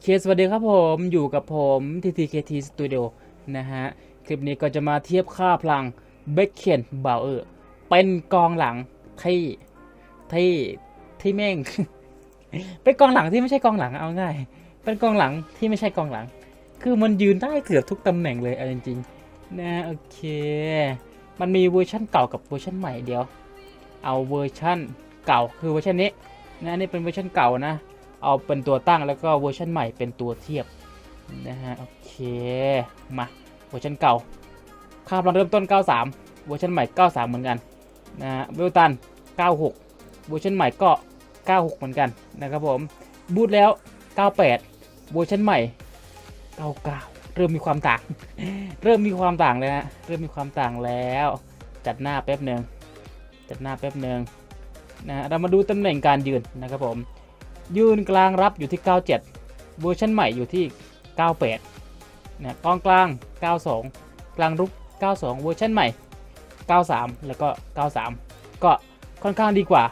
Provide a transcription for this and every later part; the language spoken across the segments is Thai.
เคสวัสดีครับผมอยู่กับผม TTKT Studio นะฮะ คลิปนี้ก็จะมาเทียบค่าพลังเบคเคนบาวเออร์เป็นกองหลังที่ที่ที่แม่ง เป็นกองหลังที่ไม่ใช่กองหลังเอาง่าย เป็นกองหลังที่ไม่ใช่กองหลัง คือมันยืนได้เกือบทุกตำแหน่งเลยเอาจริงๆนะโอเค มันมีเวอร์ชันเก่ากับเวอร์ชันใหม่เดียว เอาเวอร์ชันเก่าคือเวอร์ชันนี้นะนี่เป็นเวอร์ชันเก่านะ เอาเป็นตัวตั้งแล้วก็เวอร์ชันใหม่เป็นตัวเทียบนะฮะโอเคมาเวอร์ชันเก่าค่าพลังเริ่มต้น 93 เวอร์ชันใหม่ 93 เหมือนกันนะฮะเวลตัน 96 เวอร์ชันใหม่ก็ 96 เหมือนกันนะครับผมบูทแล้ว 98 เวอร์ชันใหม่ 99 เริ่มมีความต่าง เริ่มมีความต่างเลยนะเริ่มมีความต่างแล้ว จัดหน้าแป๊บหนึ่งจัดหน้าแป๊บหนึ่งนะเรามาดูตำแหน่งการยืนนะครับผม ยืนกลางรับอยู่ที่ 97 เวอร์ชันใหม่อยู่ที่ 98นะกองกลาง 92 กลางรุก 92 เวอร์ชันใหม่ 93 แล้วก็ 93 ก็ค่อนข้างดีกว่า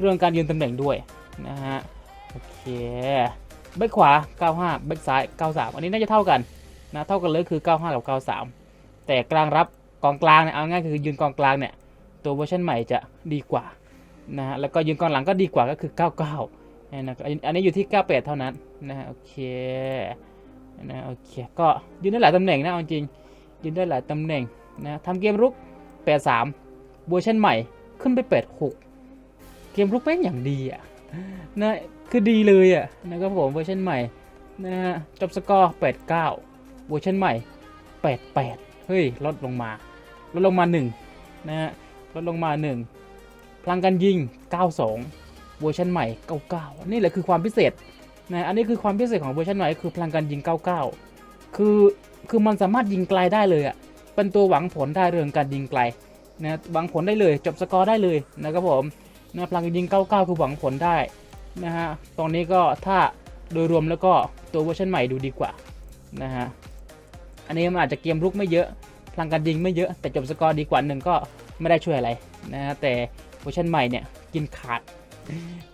เรื่องการยืนตำแหน่งด้วยนะฮะ โอเคแบ็คขวา 95แบ็คซ้าย 93 อันนี้น่าจะเท่ากันนะเท่ากันเลยคือ 95 กับ 93 แต่กลางรับกองกลางเนี่ยเอาง่ายคือยืนกองกลางเนี่ยตัวเวอร์ชันใหม่จะดีกว่านะฮะแล้วก็ยืนกองหลังก็ดีกว่าก็คือ 99 นะครับอันนี้อยู่ที่ 98 เท่านั้นนะฮะโอเคนะโอเคก็ยืนได้หลายตำแหน่งนะเอาจริงยืนได้หลายตำแหน่งนะทำเกมรุก 83เวอร์ชันใหม่ขึ้นไป 86 เกมรุกแม่งอย่างดีอะนะคือดีเลยอะนะครับผมเวอร์ชันใหม่นะฮะจบสกอร์ 89 เวอร์ชันใหม่ 88 เฮ้ย ลดลงมา ลดลงมา 1 นะฮะลดลงมา 1 พลังการยิง 92 วอร์ชันใหม่ 99 นี่แหละคือความพิเศษนะอันนี้คือความพิเศษของเวอร์ชันใหม่คือพลังการยิง 99 คือคือมันสามารถยิงไกลได้เลยอะเป็นตัวหวังผลได้เรื่องการยิงไกลนะหวังผลได้เลยจบสกอร์ได้เลยนะครับผมนะพลังการยิง 99 คือหวังผลได้นะฮะตรงนี้ก็ถ้าโดยรวมแล้วก็ตัวเวอร์ชันใหม่ดูดีกว่านะฮะอันนี้มันอาจจะเกมลุกไม่เยอะ พลังการยิงไม่เยอะแต่จบสกอร์ดีกว่าหนึ่งก็ไม่ได้ช่วยอะไรนะฮะแต่เวอร์ชันใหม่เนี่ยกินขาด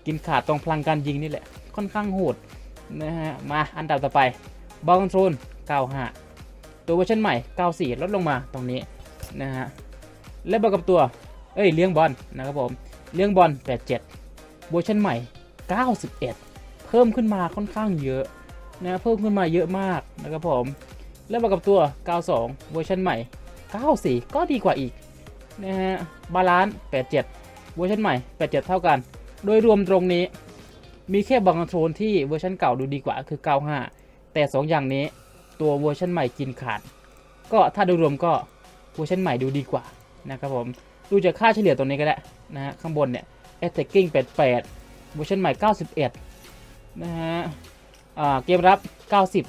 กินขาดตรงพลังการยิงนี่แหละ ค่อนข้างโหดนะฮะ มาอันดับต่อไปบอลคอนโทรล95 ตัวเวอร์ชันใหม่ 94 ลดลงมาตรงนี้นะฮะ และบวกกับตัว เอ้ยเลี้ยงบอลนะครับผม เลี้ยงบอล 87 เวอร์ชันใหม่ 91 เพิ่มขึ้นมาค่อนข้างเยอะนะเพิ่มขึ้นมาเยอะมากนะครับผม และบวกกับตัว 92 เวอร์ชันใหม่ 94 ก็ดีกว่าอีกนะฮะ บาลานซ์ 87 เวอร์ชันใหม่ 87 เท่ากัน โดยรวมตรงนี้ มีแค่บางคอนโทรลที่เวอร์ชันเก่าดูดีกว่าคือ 95 แต่ 2 อย่างนี้ตัวเวอร์ชันใหม่กินขาด ก็ถ้าโดยรวมก็เวอร์ชันใหม่ดูดีกว่านะครับผมดูจากค่าเฉลี่ยตรงนี้ก็ได้นะฮะข้างบนเนี่ย attacking 88เวอร์ชันใหม่ 91 นะฮะอ่าเกมรับ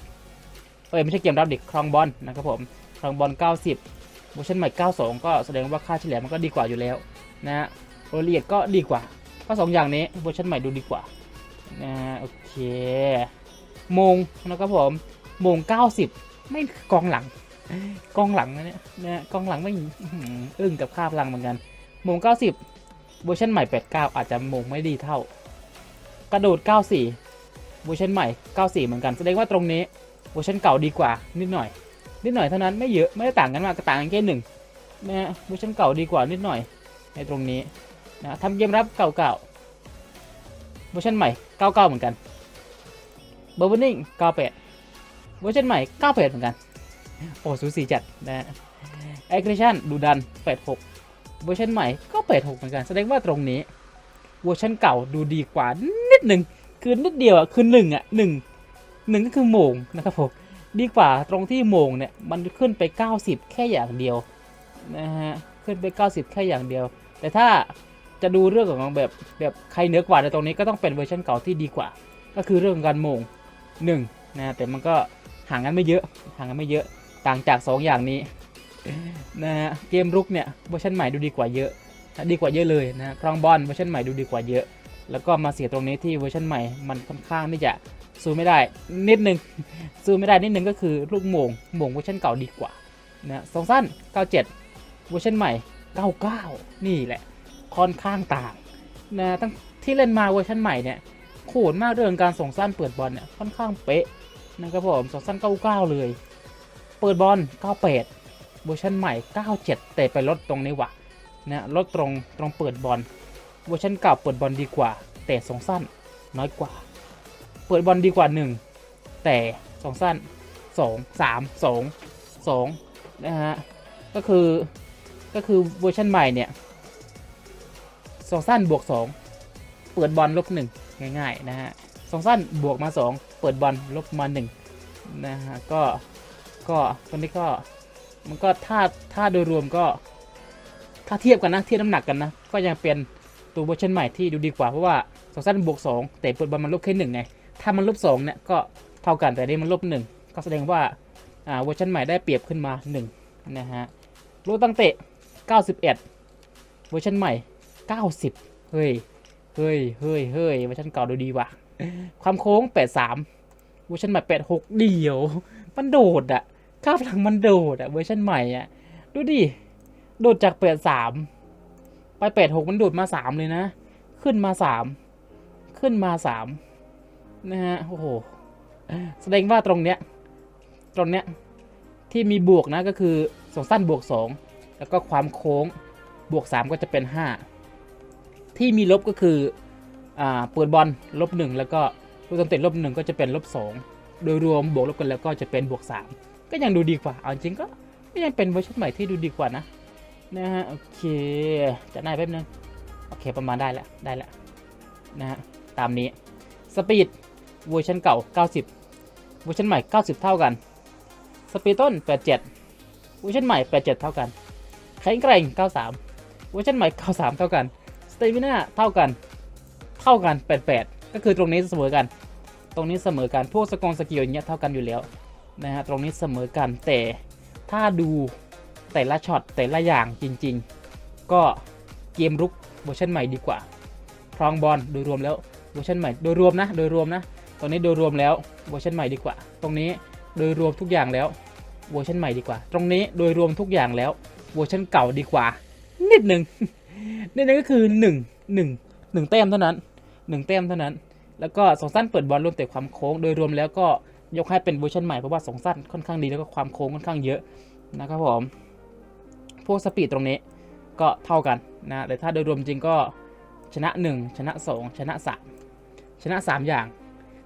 90 เอ้ยไม่ใช่เกมรับดิครองบอลนะครับผมครองบอล 90เวอร์ชันใหม่ 92 ก็แสดงว่าค่าเฉลี่ยมันก็ดีกว่าอยู่แล้วนะฮะรายละเอียดก็ดีกว่า ก็สองอย่างนี้เวอร์ชันใหม่ดูดีกว่านะโอเคมงนะครับผมมง90ไม่กองหลังกองหลังนะเนี่ยนะกองหลังไม่อึ้งกับค่าพลังเหมือนกันมง90เวอร์ชันใหม่89อาจจะมงไม่ดีเท่า กระโดด94เวอร์ชันใหม่94เหมือนกันแสดงว่าตรงนี้เวอร์ชันเก่าดีกว่านิดหน่อยนิดหน่อยเท่านั้นไม่เยอะไม่ได้ต่างกันมากต่างกันแค่หนึ่งนะเวอร์ชันเก่าดีกว่านิดหน่อยในตรงนี้ นะทำเกมรับเก่าๆเวอร์ชันใหม่ 99 เหมือนกันเบอร์วนิ่ง98เวอร์ชันใหม่ 98 เหมือนกัน โอ้สูสีจัดนะฮะแอคชั่นดูดัน 86 เวอร์ชันใหม่ก็ 86 เหมือนกัน แสดงว่าตรงนี้ เวอร์ชันเก่าดูดีกว่านิดหนึ่งคือนิดเดียวอะคือหนึ่งอะหนึ่งหนึ่งก็คือโมงนะครับผมดีกว่าตรงที่โมงเนี่ยมันขึ้นไป 90 แค่อย่างเดียวนะฮะขึ้นไป 90 แค่อย่างเดียว แต่ถ้า จะดูเรื่องของแบบแบบใครเหนือกว่าในตรงนี้ก็ต้องเป็นเวอร์ชันเก่าที่ดีกว่า ก็คือเรื่องการโมงหนึ่งนะแต่มันก็ห่างกันไม่เยอะห่างกันไม่เยอะต่างจาก 2 อย่างนี้นะฮะเกมรุกเนี่ยเวอร์ชันใหม่ดูดีกว่าเยอะดีกว่าเยอะเลยนะครองบอลเวอร์ชันใหม่ดูดีกว่าเยอะ แล้วก็มาเสียตรงนี้ที่เวอร์ชันใหม่มันค่อนข้างที่จะสู้ไม่ได้นิดนึงสู้ไม่ได้นิดนึงก็คือลูกโมงโมงเวอร์ชันเก่าดีกว่านะสองสั้น 97 เวอร์ชันใหม่ 99 นี่แหละ ค่อนข้างต่างนะตั้งที่เล่นมาเวอร์ชันใหม่เนี่ยโหดมากเรื่องการส่งสั้นเปิดบอลเนี่ยค่อนข้างเป๊ะนะครับผมส่งสั้น 99 เลย เปิดบอล 98 เวอร์ชันใหม่ 97 แต่ไปลดตรงนี้วะนะลดตรงตรงเปิดบอลเวอร์ชันเก่าเปิดบอลดีกว่า แต่ส่งสั้นน้อยกว่า เปิดบอลดีกว่า 1 แต่ส่งสั้น 2 3 2 2นะฮะก็คือก็คือเวอร์ชันใหม่เนี่ย ส่งสั้นบวก 2 เปิดบอลลบ1ง่ายๆนะฮะส่งสั้นบวกมา 2 เปิดบอลลบมา1นะฮะก็ก็ตัวนี้ก็มันก็ถ้าถ้าโดยรวมก็ถ้าเทียบกันนะเทียบน้ำหนักกันนะก็ยังเป็นตัวเวอร์ชันใหม่ที่ดูดีกว่าเพราะว่าสองสั้นบวกสองแต่เปิดบอลมันลบแค่หนึ่งไงถ้ามันลบสองเนี่ยก็เท่ากันแต่นี่มันลบหนึ่งก็แสดงว่าเวอร์ชันใหม่ได้เปรียบขึ้นมาหนึ่งนะฮะรู้ตั้งเตะ91 เวอร์ชันใหม่ 90เฮ้ย เฮ้ย เฮ้ย เฮ้ยเวอร์ชันเก่าดูดีว่ะ ความโค้ง83เวอร์ชันใหม่86เดียว มันโดดอะค่าพลังมันโดดอะเวอร์ชันใหม่อะดูดิ โดดจาก83ไป86มันโดดมา3เลยนะ ขึ้นมา3ขึ้นมา3นะฮะ โอ้โห แสดงว่าตรงเนี้ย ตรงเนี้ย ที่มีบวกนะก็คือสองสั้นบวก2แล้วก็ความโค้งบวก3ก็จะเป็น5 ที่มีลบก็คืออ่าเปิดบอลลบ1แล้วก็ลูกตำเตะลบ1ก็จะเป็นลบ2โดยรวมบวกลบกันแล้วก็จะเป็นบวก3ก็ยังดูดีกว่าเอาจริงก็ก็ยังเป็นเวอร์ชันใหม่ที่ดูดีกว่านะนะฮะโอเคจะได้แป๊บนึงโอเคประมาณได้แล้วได้แล้วนะฮะตามนี้สปีดเวอร์ชันเก่า 90เวอร์ชันใหม่ 90 เท่ากันสปีดต้น 87เวอร์ชันใหม่ 87 เท่ากันแข็งแกร่ง 93เวอร์ชันใหม่ 93 เท่ากัน ตมิน่าเท่ากัน เท่ากัน 88 ก็คือตรงนี้เสมอกัน ตรงนี้เสมอกัน พวกสกองสกิลอย่างเงี้ยเท่ากันอยู่แล้วนะฮะ ตรงนี้เสมอกัน แต่ถ้าดูแต่ละช็อตแต่ละอย่างจริง ๆ ก็เกมรุกเวอร์ชันใหม่ดีกว่าครองบอลโดยรวมแล้วเวอร์ชันใหม่โดยรวมนะ โดยรวมนะตรงนี้โดยรวมแล้วเวอร์ชันใหม่ดีกว่า ตรงนี้โดยรวมทุกอย่างแล้วเวอร์ชันใหม่ดีกว่า ตรงนี้โดยรวมทุกอย่างแล้วเวอร์ชันเก่าดีกว่า นิดหนึ่ง นิดหนึงก็คือหนึ่งหนึ่งหนึ่งแต้มเท่านั้นหนึ่งแต้มเท่านั้น แล้วก็สองสั้นเปิดบอลรวมแต่ความโค้งโดยรวมแล้วก็ยกให้เป็นเวอร์ชันใหม่เพราะว่าสองสั้นค่อนข้างดีแล้วก็ความโค้งค่อนข้างเยอะนะครับผมพวกสปีดตรงนี้ก็เท่ากันนะแต่ถ้าโดยรวมจริงก็ชนะ 1 ชนะ 2 ชนะ 3 ชนะ 3 อย่าง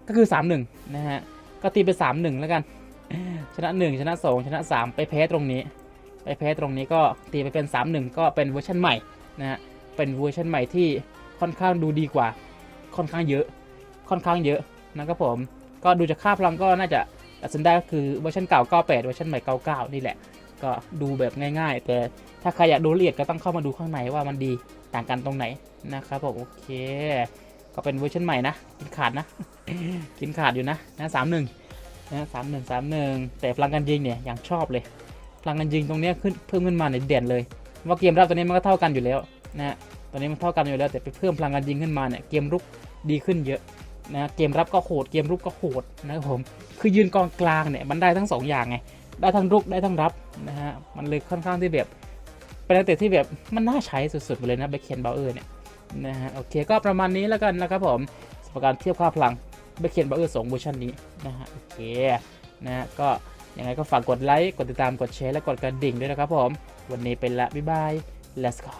ก็คือ 3 1 นะฮะ ก็ตีไป 3 1 แล้วกัน ชนะ 1 ชนะ 2 ชนะ 3 ไปแพ้ตรงนี้ ไปแพ้ตรงนี้ก็ตีไปเป็น 3 1 ก็เป็นเวอร์ชันใหม่ นะฮะเป็นเวอร์ชันใหม่ที่ค่อนข้างดูดีกว่า ค่อนข้างเยอะ ค่อนข้างเยอะนะครับผม ก็ดูจากค่าพลังก็น่าจะตัดสินได้ก็คือเวอร์ชันเก่า 98 เวอร์ชันใหม่ 99 นี่แหละ ก็ดูแบบง่ายๆ แต่ถ้าใครอยากดูละเอียดก็ต้องเข้ามาดูข้างในว่ามันดีต่างกันตรงไหนนะครับผมโอเค ก็เป็นเวอร์ชันใหม่นะ กินขาดนะ กินขาดอยู่นะนะสามหนึ่งนะสามหนึ่งสามหนึ่งแต่พลังการยิงเนี่ยอย่างชอบเลยพลังการยิงตรงเนี้ยขึ้นเพิ่มขึ้นมาในยเด่นเลย ว่าเกมรับตัวนี้มันก็เท่ากันอยู่แล้วนะฮะตอนนี้มันเท่ากันอยู่แล้วแต่ไปเพิ่มพลังการยิงขึ้นมาเนี่ยเกมรุกดีขึ้นเยอะนะเกมรับก็โหดเกมรุกก็โหดนะครับผมคือยืนกองกลางเนี่ยมันได้ทั้งสองอย่างไงได้ทั้งรุกได้ทั้งรับนะฮะมันเลยค่อนข้างที่แบบเป็นนักเตะที่แบบมันน่าใช้สุดๆไปเลยนะเบคเคนเบลเออร์เนี่ยนะฮะโอเคก็ประมาณนี้แล้วกันนะครับผมสำหรับการเทียบค่าพลังเบคเคนเบลเออร์สองเวอร์ชันนี้นะฮะโอเคนะฮะก็ ยังไงก็ฝากกดไลค์ กดติดตาม กดแชร์ และกดกระดิ่งด้วยนะครับผม วันนี้เป็นละ บ๊ายบาย let's go